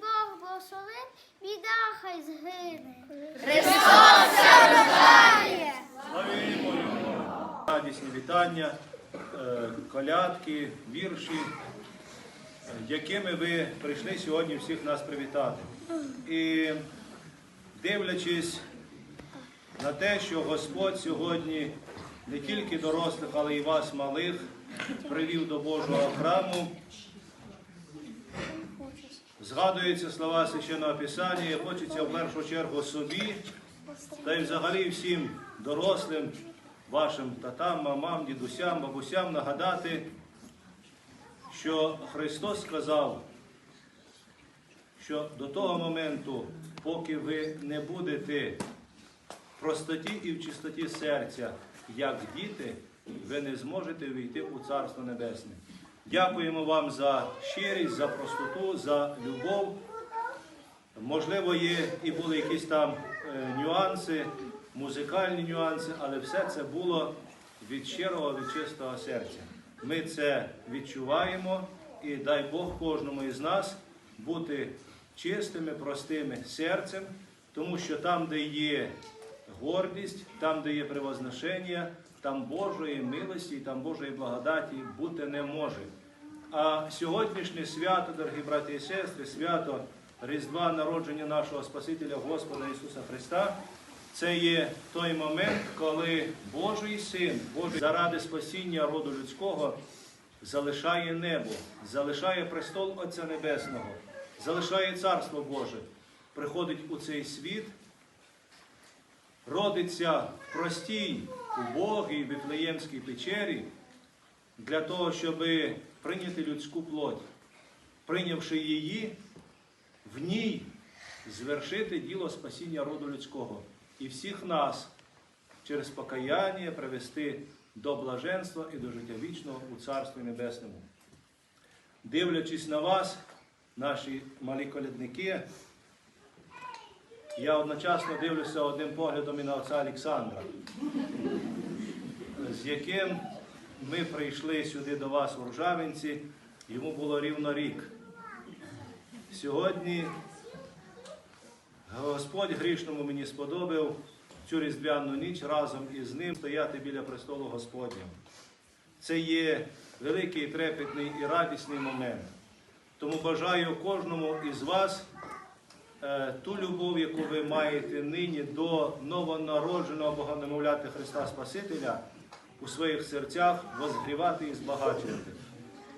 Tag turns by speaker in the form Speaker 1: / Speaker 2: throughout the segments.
Speaker 1: Бог благословить, біда хай згине. Христос!
Speaker 2: Славімо Його! Радісні вітання, е, колядки, вірші, е, якими ви прийшли сьогодні всіх нас привітати. І дивлячись на те, що Господь сьогодні не тільки дорослих, але й вас, малих, привів до Божого храму, згадуються слова священного Писання, і хочеться в першу чергу собі та й взагалі всім дорослим, вашим татам, мамам, дідусям, бабусям нагадати, що Христос сказав, що до того моменту, поки ви не будете в простоті і в чистоті серця, як діти, ви не зможете війти у Царство Небесне. Дякуємо вам за щирість, за простоту, за любов. Можливо, є і були якісь там е, нюанси, музикальні нюанси, але все це було від щирого, від чистого серця. Ми це відчуваємо і дай Бог кожному із нас бути чистими, простими серцем, тому що там, де є гордість, там, де є превозношення, там Божої милості, там Божої благодаті бути не може. А сьогоднішнє свято, дорогі браті і сестри, свято Різдва народження нашого Спасителя Господа Ісуса Христа, це є той момент, коли Божий Син, Божий заради спасіння роду людського залишає небо, залишає престол Отця Небесного, залишає Царство Боже, приходить у цей світ, родиться в простій, убогій Вифлеємській печері для того, щоб прийняти людську плоть, прийнявши її, в ній звершити діло спасіння роду людського і всіх нас через покаяння привести до блаженства і до життя вічного у Царстві Небесному. Дивлячись на вас, наші малі колядники, я одночасно дивлюся одним поглядом і на отця Олександра, з яким ми прийшли сюди до вас у Ржавинці, йому було рівно рік. Сьогодні Господь грішному мені сподобав цю різдвяну ніч разом із ним стояти біля престолу Господнього. Це є великий, трепетний і радісний момент. Тому бажаю кожному із вас е, ту любов, яку ви маєте нині до новонародженого Богонемовляти Христа Спасителя у своїх серцях возгрівати і збагачувати.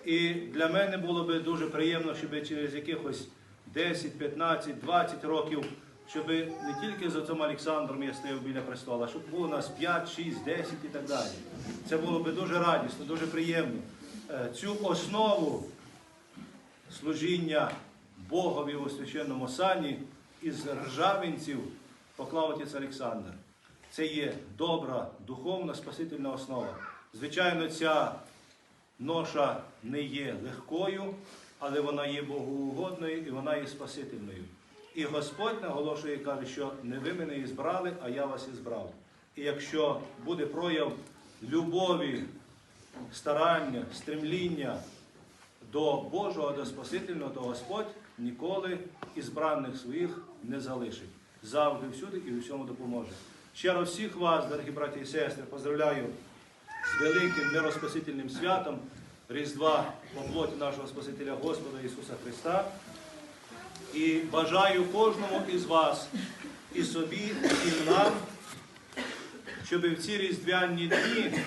Speaker 2: І для мене було би дуже приємно, щоб через якихось 10, 15, 20 років, щоб не тільки з отцом Олександром я стояв біля престола, щоб було нас 5, 6, 10 і так далі. Це було би дуже радісно, дуже приємно. Е, Цю основу служіння Богові у священному сані із ржавинців поклав отець Олександр. Це є добра, духовна, спасительна основа. Звичайно, ця ноша не є легкою, але вона є богоугодною і вона є спасительною. І Господь наголошує і каже, що не ви мене і збрали, а я вас і збрав. І якщо буде прояв любові, старання, стремління до Божого, до Спасительного, то Господь ніколи ізбраних своїх не залишить. Завжди всюди і у всьому допоможе. Щиро всіх вас, дорогі браті і сестри, поздравляю з великим мироспасительним святом Різдва по плоті нашого Спасителя Господа Ісуса Христа. І бажаю кожному із вас, і собі, і нам, щоб в ці різдвяні дні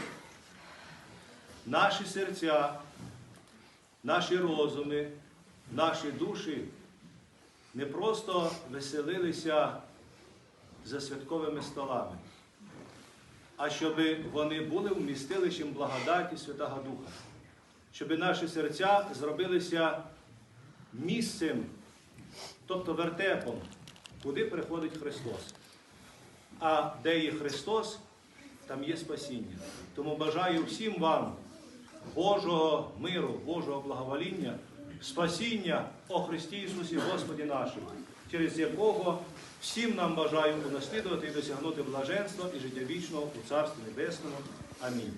Speaker 2: наші серця, наші розуми, наші душі не просто веселилися за святковими столами, а щоб вони були вмістилищем благодаті Святого Духа, щоб наші серця зробилися місцем, тобто вертепом, куди приходить Христос. А де є Христос, там є спасіння. Тому бажаю всім вам Божого миру, Божого благовоління, спасіння о Христі Ісусі Господі нашому, через якого всім нам бажаю унаслідувати і досягнути блаженства і життя вічного у Царстві Небесному. Амінь.